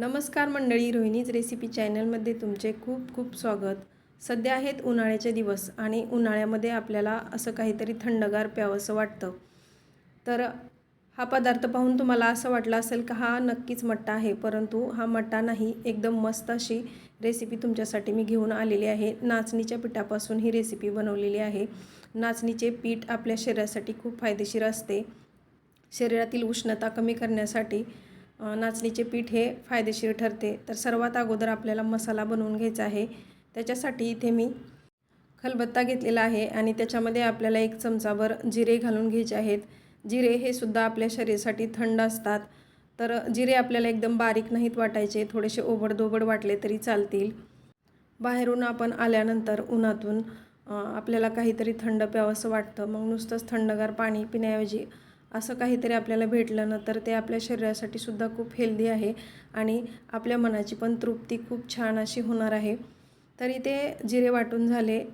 नमस्कार मंडळी रोहिणीज रेसिपी चॅनलमध्ये तुमचे खूप खूप स्वागत. सध्या आहेत उन्हाळ्याचे दिवस आणि उन्हाळ्यामध्ये आपल्याला असं काहीतरी थंडगार प्यावंसं वाटतं. तर हा पदार्थ पाहून तुम्हाला असं वाटलं असेल का हा नक्कीच मट्टा आहे परंतु हा मट्टा नाही एकदम मस्त अशी रेसिपी तुमच्यासाठी मी घेऊन आलेली आहे. नाचणीच्या पिठापासून ही रेसिपी बनवलेली आहे. नाचणीचे पीठ आपल्या शरीरासाठी खूप फायदेशीर असते. शरीरातील उष्णता कमी करण्यासाठी नाचणीचे पीठ हे फायदेशीर ठरते. तर सर्वात अगोदर आपल्याला मसाला बनवून घ्यायचा आहे. त्याच्यासाठी इथे मी खलबत्ता घेतलेला आहे आणि त्याच्यामध्ये आपल्याला एक चमचाभर जिरे घालून घ्यायचे आहेत. जिरे हे सुद्धा आपल्या शरीरासाठी थंड असतात. तर जिरे आपल्याला एकदम बारीक नाहीत वाटायचे. थोडेसे ओबडधोबड वाटले तरी चालतील. बाहेरून आपण आल्यानंतर उन्हातून आपल्याला काहीतरी थंड प्यावंसं वाटतं. मग नुसतंच थंडगार पाणी पिण्याऐवजी असं काहीतरी आपल्याला भेटलं ना तर ते आपल्या शरीरासाठी सुद्धा खूप हेल्दी आहे आणि आपल्या मनाची पण तृप्ती खूप छान अशी होणार आहे. तरी ते जिरे वाटून झाले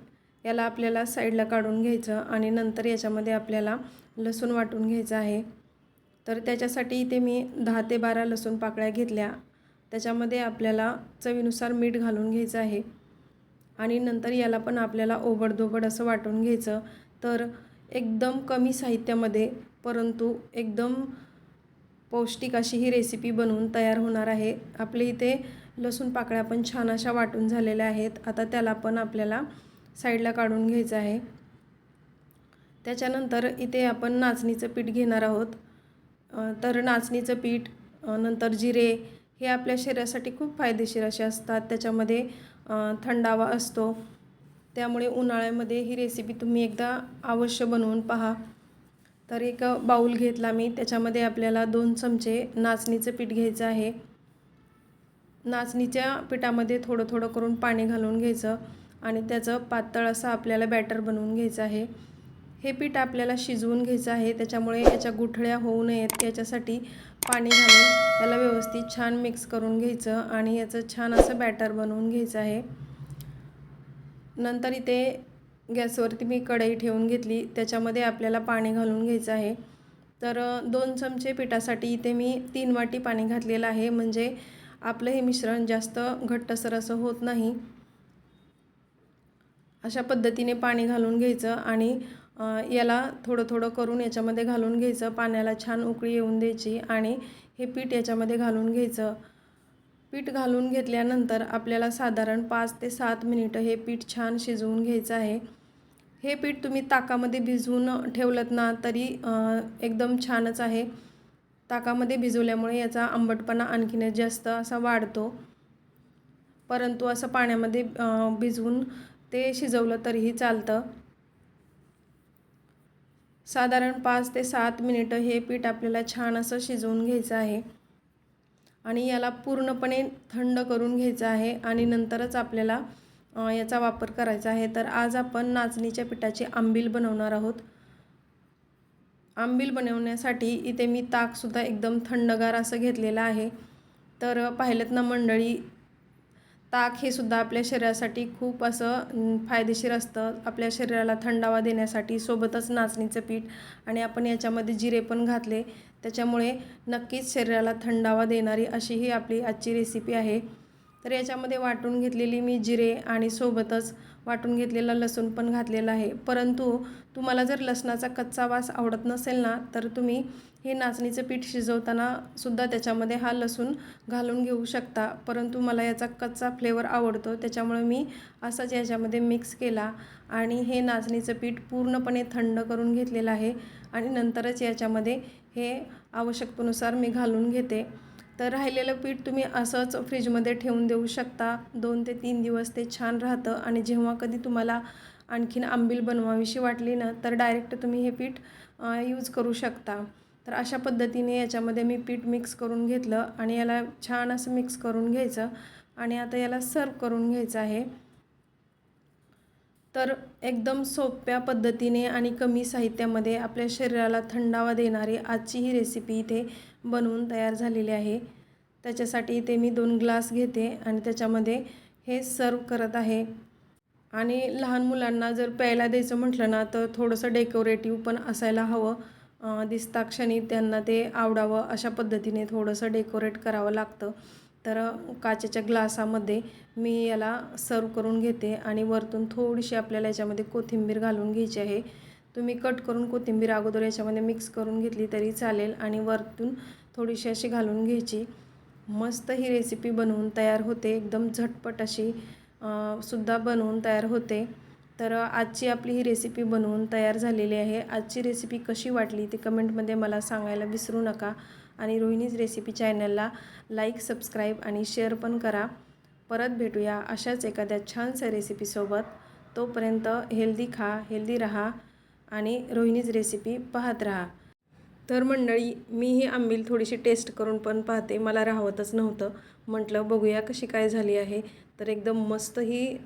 याला आपल्याला साईडला काढून घ्यायचं आणि नंतर याच्यामध्ये आपल्याला लसूण वाटून घ्यायचं आहे. तर त्याच्यासाठी इथे मी दहा ते बारा लसूण पाकळ्या घेतल्या. त्याच्यामध्ये आपल्याला चवीनुसार मीठ घालून घ्यायचं आहे. आणि नंतर याला पण आपल्याला ओबडधोबड असं वाटून घ्यायचं. तर एकदम कमी साहित्यामध्ये परंतु एकदम पौष्टिक अशी ही रेसिपी बनवून तयार होणार आहे. आपले इथे लसूण पाकळ्या पण छान अशा वाटून झालेल्या आहेत. आता त्याला पण आपल्याला साईडला काढून घ्यायचं आहे. त्याच्यानंतर इथे आपण नाचणीचं पीठ घेणार आहोत. तर नाचणीचं पीठ नंतर जिरे हे आपल्या शरीरासाठी खूप फायदेशीर असे असतात. त्याच्यामध्ये थंडावा असतो. त्यामुळे उन्हाळ्यामध्ये ही रेसिपी तुम्ही एकदा अवश्य बनवून पहा. तर एक बाऊल घेतला मी. त्याच्यामध्ये आपल्याला दोन चमचे नाचणीचं पीठ घ्यायचं आहे. नाचणीच्या पिठामध्ये थोडं थोडं करून पाणी घालून घ्यायचं आणि त्याचं पातळ असं आपल्याला बॅटर बनवून घ्यायचं आहे. हे पीठ आपल्याला शिजवून घ्यायचं आहे. त्याच्यामुळे याच्या गुठळ्या होऊ नयेत. याच्यासाठी पाणी घालून त्याला व्यवस्थित छान मिक्स करून घ्यायचं आणि याचं छान असं बॅटर बनवून घ्यायचं आहे. नंतर इथे गॅसवरती मी कढई ठेवून घेतली. त्याच्यामध्ये आपल्याला पाणी घालून घ्यायचं आहे. तर दोन चमचे पिठासाठी इथे मी तीन वाटी पाणी घातलेलं आहे. म्हणजे आपलं हे मिश्रण जास्त घट्टसर असं होत नाही. अशा पद्धतीने पाणी घालून घ्यायचं आणि याला थोडं थोडं करून याच्यामध्ये घालून घ्यायचं. पाण्याला छान उकळी येऊन द्यायची आणि हे पीठ याच्यामध्ये घालून घ्यायचं. पीठ घालून घेतल्यानंतर आपल्याला साधारण पाच ते सात मिनिटं हे पीठ छान शिजवून घ्यायचं आहे. हे पीठ तुम्ही ताकामध्ये भिजवून ठेवलत ना तरी एकदम छानच आहे. ताकामध्ये भिजवल्यामुळे याचा आंबटपणा आणखीनच जास्त असा वाढतो. परंतु असं पाण्यामध्ये भिजवून ते शिजवलं तरीही चालतं. साधारण पाच ते सात मिनिटं हे पीठ आपल्याला छान असं शिजवून घ्यायचं आहे. आणि याला पूर्णपणे थंड करून घ्यायचं आहे आणि नंतरच आपल्याला याचा वापर करायचा आहे. तर आज आपण नाचणीच्या पिठाची आंबील बनवणार आहोत. आंबील बनवण्यासाठी इथे मी ताकसुद्धा एकदम थंडगार असं घेतलेलं आहे. तर पाहिलं ना मंडळी ताक हे सुद्धा आपल्या शरीरासाठी खूप असं फायदेशीर असतं. आपल्या शरीराला थंडावा देण्यासाठी सोबतच नाचणीचं पीठ आणि आपण याच्यामध्ये जिरे पण घातले. त्याच्यामुळे नक्कीच शरीराला थंडावा देणारी अशी ही आपली आजची रेसिपी आहे. तर याच्यामध्ये वाटून घेतलेली मी जिरे आणि सोबतच वाटून घेतलेला लसूण पण घातलेला आहे. परंतु तुम्हाला जर लसणाचा कच्चा वास आवडत नसेल ना तर तुम्ही हे नाचणीचं पीठ शिजवताना सुद्धा त्याच्यामध्ये हा लसूण घालून घेऊ शकता. परंतु मला याचा कच्चा फ्लेवर आवडतो त्याच्यामुळे मी असंच याच्यामध्ये मिक्स केला आणि हे नाचणीचं पीठ पूर्णपणे थंड करून घेतलेलं आहे आणि नंतरच याच्यामध्ये हे आवश्यकतेनुसार मी घालून घेते. तर राहिलेलं पीठ तुम्ही असंच फ्रीजमध्ये ठेवून देऊ शकता. दोन ते तीन दिवस ते छान राहतं आणि जेव्हा कधी तुम्हाला आणखीन आंबील बनवावीशी वाटली ना तर डायरेक्ट तुम्ही हे पीठ यूज करू शकता. तर अशा पद्धतीने याच्यामध्ये मी पीठ मिक्स करून घेतलं आणि याला छान असं मिक्स करून घ्यायचं आणि आता याला सर्व करून घ्यायचं आहे. तर एकदम सोप्या पद्धतीने आणि कमी साहित्यामध्ये आपल्या शरीराला थंडावा देणारी आजची ही रेसिपी इथे बनवून तयार झालेली आहे. त्याच्यासाठी इथे मी दोन ग्लास घेते आणि त्याच्यामध्ये हे सर्व करत आहे. आणि लहान मुलांना जर प्यायला द्यायचं म्हटलं ना तर थोडंसं डेकोरेटिव्ह पण असायला हवं. अं, दिसता क्षणी त्यांना ते आवडावं अशा पद्धतीने थोडंसं डेकोरेट करावं लागतं. तर काचेच्या ग्लासामध्ये मी याला सर्व करून घेते आणि वरतून थोडीशी आपल्याला याच्यामध्ये कोथिंबीर घालून घ्यायची आहे. तुम्ही कट करून कोथिंबीर अगोदर याच्यामध्ये मिक्स करून घेतली तरी चालेल आणि वरतून थोडीशी अशी घालून घ्यायची. मस्त ही रेसिपी बनवून तयार होते. एकदम झटपट अशी सुद्धा बनवून तयार होते. तर आजची आपली ही रेसिपी बनवून तयार झालेली आहे. आजची रेसिपी कशी वाटली ती कमेंटमध्ये मला सांगायला विसरू नका. आणि रोहिणीज रेसिपी चॅनलला लाईक सबस्क्राईब आणि शेअर पण करा. परत भेटूया अशाच एखाद्या छानशा रेसिपीसोबत तोपर्यंत हेल्दी खा हेल्दी राहा आणि रोहिणीज रेसिपी पाहत राहा. तर मंडळी मी ही आंबील थोडीशी टेस्ट करून पण पाहते. मला राहवतच नव्हतं. म्हटलं बघूया कशी काय झाली आहे. तर एकदम मस्त ही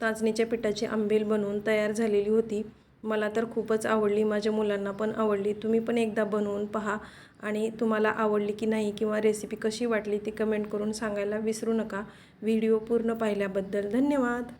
ताचणीच्या पिठाची आंबील बनवून तयार झालेली होती. मला तर खूपच आवडली माझ्या मुलांना पण आवडली. तुम्ही पण एकदा बनवून पहा आणि तुम्हाला आवडली की नाही किंवा रेसिपी कशी वाटली ती कमेंट करून सांगायला विसरू नका. व्हिडिओ पूर्ण पाहिल्याबद्दल धन्यवाद.